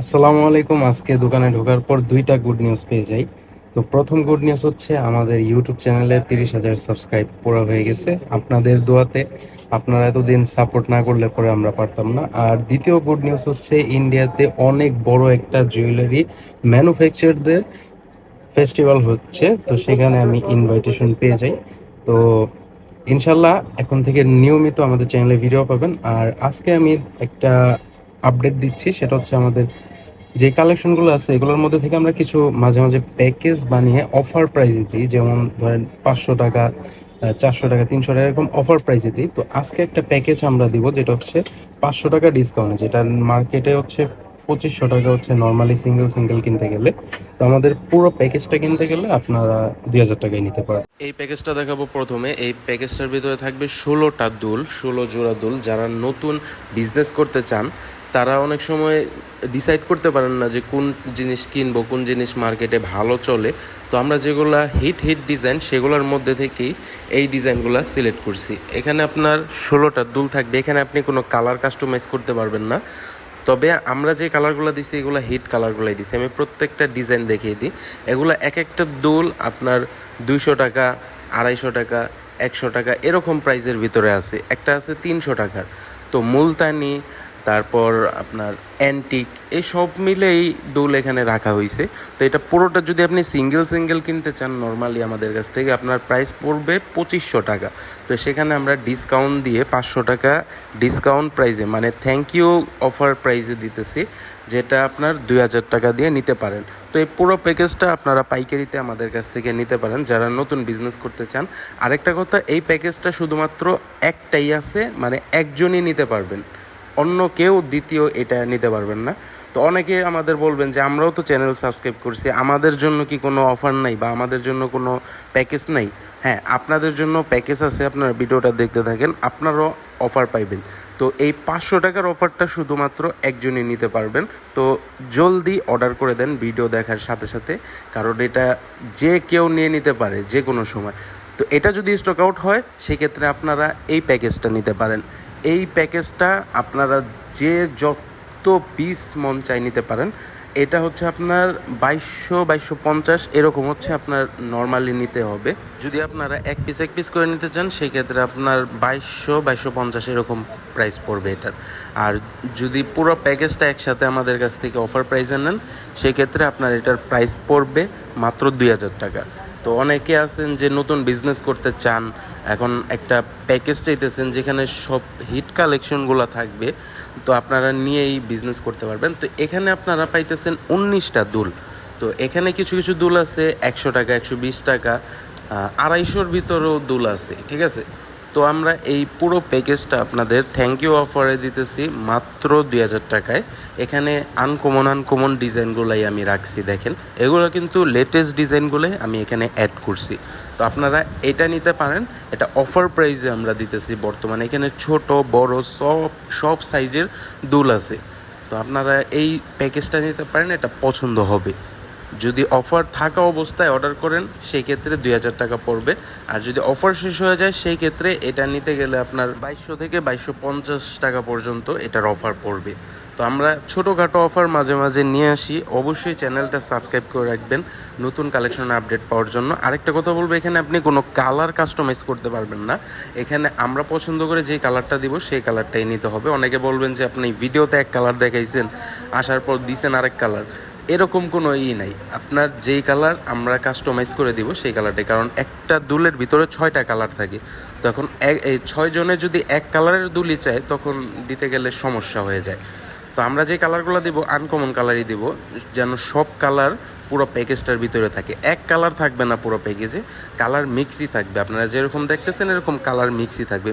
আসসালামু আলাইকুম। আজকে দোকানে ঢোকার পর দুইটা গুড নিউজ পেয়ে যাই। তো প্রথম গুড নিউজ হচ্ছে, আমাদের ইউটিউব চ্যানেলে তিরিশ হাজার সাবস্ক্রাইব পুরো হয়ে গেছে। আপনাদের দোয়াতে আপনারা এতদিন সাপোর্ট না করলে পরে আমরা পারতাম না। আর দ্বিতীয় গুড নিউজ হচ্ছে ইন্ডিয়াতে অনেক বড় একটা জুয়েলারি ম্যানুফ্যাকচারদের ফেস্টিভ্যাল হচ্ছে। তো সেখানে আমি ইনভাইটেশন পেয়ে যাই। তো ইনশাল্লাহ এখন থেকে নিয়মিত আমাদের চ্যানেলে ভিডিও পাবেন। আর আজকে আমি একটা আপডেট দিচ্ছি, সেটা হচ্ছে আমাদের যে কালেকশনগুলো আছে, এগুলোর মধ্যে থেকে আমরা কিছু মাঝে মাঝে প্যাকেজ বানিয়ে অফার প্রাইজে দিই। যেমন ধরেন পাঁচশো টাকা চারশো টাকা, তিনশো টাকা, এরকম অফার প্রাইসে দিই। তো আজকে একটা প্যাকেজ আমরা দিব, যেটা হচ্ছে পাঁচশো টাকা ডিসকাউন্টে যেটা মার্কেটে হচ্ছে পঁচিশশো টাকা হচ্ছে নর্মালি সিঙ্গেল সিঙ্গেল কিনতে গেলে। তো আমাদের পুরো প্যাকেজটা কিনতে গেলে আপনারা দুই হাজার টাকায় নিতে পারেন। এই প্যাকেজটা দেখাবো প্রথমে। এই প্যাকেজটার ভিতরে থাকবে ষোলোটা দুল, ষোলো জোড়া দুল। যারা নতুন বিজনেস করতে চান, তারা অনেক সময় ডিসাইড করতে পারেন না যে কোন জিনিস কিনবো, কোন জিনিস মার্কেটে ভালো চলে। তো আমরা যেগুলা হিট হিট ডিজাইন সেগুলোর মধ্যে থেকেই এই ডিজাইনগুলো সিলেক্ট করছি। এখানে আপনার ষোলোটা দুল থাকবে। এখানে আপনি কোনো কালার কাস্টমাইজ করতে পারবেন না। তবে আমরা যে কালারগুলো দিছি, এগুলো হিট কালারগুলোই দিছি। আমি প্রত্যেকটা ডিজাইন দেখিয়ে দিই। এগুলো এক একটা দোল আপনার দুইশো টাকা, আড়াইশো টাকা, একশো টাকা, এরকম প্রাইজের ভিতরে আছে। একটা আছে তিনশো টাকার। তো মুলতানি তারপর আপনার অ্যান্টিক এই সব মিলেই দুল এখানে রাখা হয়েছে তো এটা পুরোটা যদি আপনি সিঙ্গেল সিঙ্গেল কিনতে চান নর্মালি আমাদের কাছ থেকে আপনার প্রাইস পড়বে পঁচিশশো টাকা। তো সেখানে আমরা ডিসকাউন্ট দিয়ে পাঁচশো টাকা ডিসকাউন্ট প্রাইজে মানে থ্যাংক ইউ অফার প্রাইজে দিতেছি, যেটা আপনার দুই হাজার টাকা দিয়ে নিতে পারেন। তো এই পুরো প্যাকেজটা আপনারা পাইকারিতে আমাদের কাছ থেকে নিতে পারেন, যারা নতুন বিজনেস করতে চান। আরেকটা কথা, এই প্যাকেজটা শুধুমাত্র একটাই আছে মানে একজনই নিতে পারবেন। অন্য কেউ দ্বিতীয় এটা নিতে পারবেন না। তো অনেকে আমাদের বলবেন যে, আমরাও তো চ্যানেল সাবস্ক্রাইব করছি, আমাদের জন্য কি কোনো অফার নাই বা আমাদের জন্য কোনো প্যাকেজ নাই? হ্যাঁ আপনাদের জন্য প্যাকেজ আছে, আপনারা ভিডিওটা দেখতে থাকেন, আপনারাও অফার পাইবেন। তো এই পাঁচশো টাকার অফারটা শুধুমাত্র একজনই নিতে পারবেন। তো জলদি অর্ডার করে দেন ভিডিও দেখার সাথে সাথে, কারণ এটা যে কেউ নিয়ে নিতে পারে যে কোনো সময়। তো এটা যদি স্টক আউট হয়, সেক্ষেত্রে আপনারা এই প্যাকেজটা নিতে পারেন। এই প্যাকেজটা আপনারা যে যত পিস মন চাই নিতে পারেন, এটা হচ্ছে আপনার বাইশশো বাইশশো পঞ্চাশ, এরকম হচ্ছে আপনার নর্মালি নিতে হবে। যদি আপনারা এক পিস এক পিস করে নিতে চান সেই ক্ষেত্রে আপনার বাইশশো বাইশশো পঞ্চাশ এরকম প্রাইস পড়বে এটার। আর যদি পুরো প্যাকেজটা একসাথে আমাদের কাছ থেকে অফার প্রাইসে নেন, সেক্ষেত্রে আপনার এটার প্রাইস পড়বে মাত্র দুই হাজার টাকা। তো অনেকে আছেন যে নতুন বিজনেস করতে চান, এখন একটা প্যাকেজ চাইতেছেন যেখানে সব হিট কালেকশনগুলো থাকবে, তো আপনারা নিয়েই বিজনেস করতে পারবেন। তো এখানে আপনারা পাইতেছেন উনিশটা দুল। তো এখানে কিছু কিছু দুল আছে, একশো টাকা, একশো বিশ টাকা আড়াইশোর ভিতরেও দুল আছে, ঠিক আছে? তো আমরা এই পুরো প্যাকেজটা আপনাদের থ্যাংক ইউ অফারে দিতেছি মাত্র দুই হাজার টাকায়। এখানে আনকমন আনকমন ডিজাইনগুলোই আমি রাখছি, দেখেন। এগুলো কিন্তু লেটেস্ট ডিজাইনগুলোই আমি এখানে অ্যাড করছি। তো আপনারা এটা নিতে পারেন, এটা অফার প্রাইসে আমরা দিতেছি। বর্তমানে এখানে ছোট, বড়, সব সব সাইজের দুল আছে। তো আপনারা এই প্যাকেজটা নিতে পারেন, এটা পছন্দ হবে। যদি অফার থাকা অবস্থায় অর্ডার করেন সেই ক্ষেত্রে দুই হাজার টাকা পড়বে। আর যদি অফার শেষ হয়ে যায় সেই ক্ষেত্রে এটা নিতে গেলে আপনার বাইশশো থেকে বাইশশো পঞ্চাশ টাকা পর্যন্ত এটার অফার পড়বে। তো আমরা ছোটোখাটো অফার মাঝে মাঝে নিয়ে আসি। অবশ্যই চ্যানেলটা সাবস্ক্রাইব করে রাখবেন, নতুন কালেকশন আপডেট পাওয়ার জন্য। আরেকটা কথা বলব, এখানে আপনি কোনো কালার কাস্টমাইজ করতে পারবেন না। এখানে আমরা পছন্দ করে যে কালারটা দিব, সেই কালারটাই নিতে হবে। অনেকে বলবেন যে আপনি ভিডিওতে এক কালার দেখাইছেন, আসার পর দিছেন আরেক কালার। এরকম কোনো ই নাই। আপনার যেই কালার আমরা কাস্টমাইজ করে দিব সেই কালারটাই কারণ একটা দুলের ভিতরে ছয়টা কালার থাকে। তখন এক, এই ছয় জনে যদি এক কালারের দুলি চায়, তখন দিতে গেলে সমস্যা হয়ে যায়। তো আমরা যে কালারগুলো দিব আনকমন কালারই দিব, যেন সব কালার পুরো প্যাকেজটার ভিতরে থাকে। এক কালার থাকবে না পুরো প্যাকেজে কালার মিক্সই থাকবে। আপনারা যেরকম দেখতেছেন, এরকম কালার মিক্সই থাকবে।